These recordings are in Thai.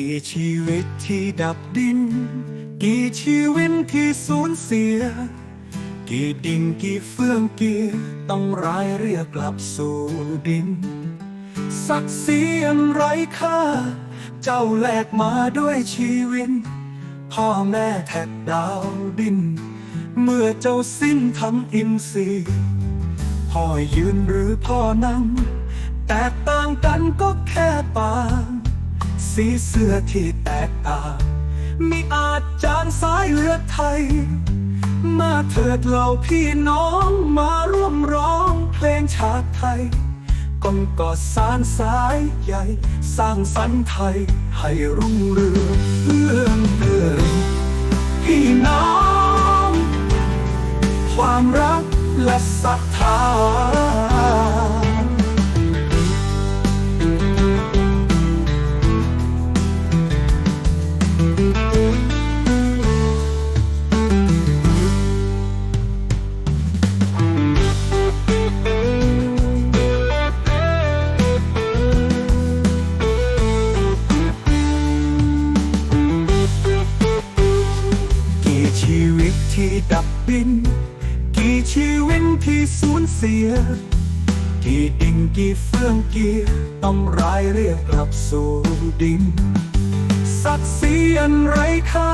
ี่ชีวิตที่ดับดิน กี่ชีวิตที่สูญเสีย กี่ดิ่งกี่เฟื่องกี่ต้องร้ายเรียกกลับสู่ดิน ศักดิ์ศรีอันไร้ค่า เจ้าแลกมาด้วยชีวิต พ่อแม่แทบดาวดิน เมื่อเจ้าสิ้นทั้งอินทรีย์พ่อยืนหรือพ่อนั่งแตกต่างกันก็แค่ปา สีเสื้อที่แตกต่างมีอาจารย์สายเลือไทย มาเถิดเหล่าพี่น้องมาร่วมร้องเพลงชาติไทยก้มกอดสารสายใหญ่ สร้างสรรค์ไทย ให้รุ่งเรืองเอื้องเดินพี่น้อง ความรักและศรัทธา ที่ดับบิน กี่ชีวิตที่สูญเสีย กี่ดิ่งกี่เฟื่องกี่ต้องร้ายเรียกกลับสู่ดินศักดิ์ศรีอันไร้ค่า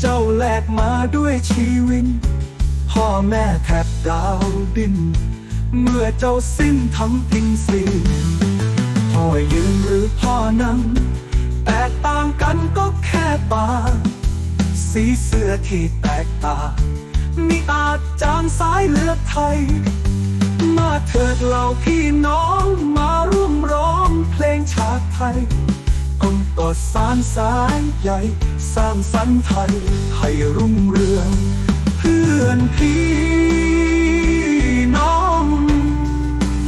เจ้าแลกมาด้วยชีวิตพ่อแม่แทบดาวดิน เมื่อเจ้าสิ้นทั้งทิ้งสิ้นพ่อยืนหรือพ่อนั่งแตกต่างกันก็แค่ปาง สีเสื้อที่แตกต่างมีอาจารย์สายเลือดไทย มาเถิดเหล่าพี่น้องมาร่วมร้องเพลงชาติไทยก้มกอสารสายใหญ่ สร้างสรรค์ไทยให้รุ่งเรือง เพื่อนพี่น้อง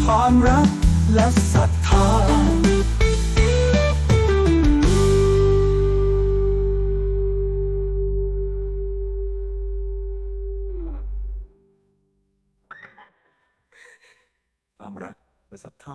ความรักและ ความรักและศรัทธา